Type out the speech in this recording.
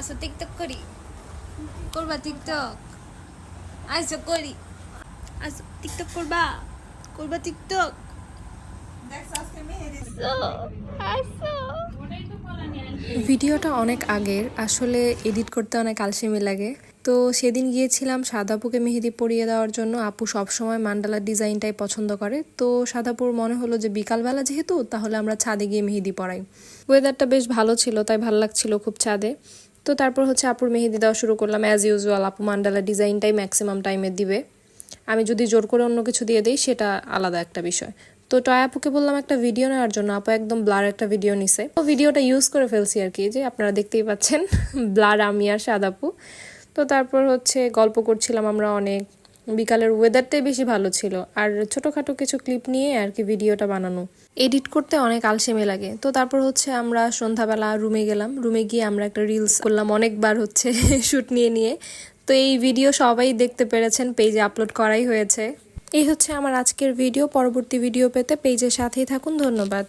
আসো টিকটক করি। করবা টিকটক আইসো করি। আসো টিকটক করবা? করবা টিকটক আসো ভিডিওটা অনেক আগের, আসলে এডিট করতে অনেক আলসেমি লাগে। তো সেদিন গিয়েছিলাম সাদাপুকে মেহেদি পরিয়ে দেওয়ার জন্য। আপু সবসময় মান্ডালার ডিজাইনটাই পছন্দ করে। তো সাদাপুর মনে হলো যে বিকালবেলা যেহেতু, তাহলে আমরা ছাদে গিয়ে মেহেদি পরাই। ওয়েদারটা বেশ ভালো ছিল, তাই ভালো লাগছিল খুব ছাদে। তো তারপর হচ্ছে আপুর মেহেদি দেওয়া শুরু করলাম অ্যাজ ইউজুয়াল আপু মান্ডালা ডিজাইনটাই ম্যাক্সিমাম টাইমে দিবে। আমি যদি জোর করে অন্য কিছু দিয়ে দিই, সেটা আলাদা একটা বিষয়। তো টয় আপুকে বললাম, একটা ভিডিও নেওয়ার জন্য। আপু একদম ব্লার একটা ভিডিও নিছে। তো ভিডিওটা ইউজ করে ফেলছি আর কি যে আপনারা দেখতেই পাচ্ছেন ব্লার আমি আর সাদাপু তো তারপর হচ্ছে গল্প করছিলাম আমরা অনেক বিকালের ওয়েদারটাই বেশি ভালো ছিল। আর ছোটোখাটো কিছু ক্লিপ নিয়ে আর কি ভিডিওটা বানানো। এডিট করতে অনেক আলসেমি লাগে। তো তারপর হচ্ছে আমরা সন্ধ্যাবেলা রুমে গেলাম। রুমে গিয়ে আমরা একটা রিলস করলাম অনেকবার হচ্ছে শ্যুট নিয়ে নিয়ে। তো এই ভিডিও সবাই দেখতে পেরেছেন পেজে আপলোড করাই হয়েছে। এই হচ্ছে আমার আজকের ভিডিও পরবর্তী ভিডিও পেতে পেজের সাথেই থাকুন। ধন্যবাদ।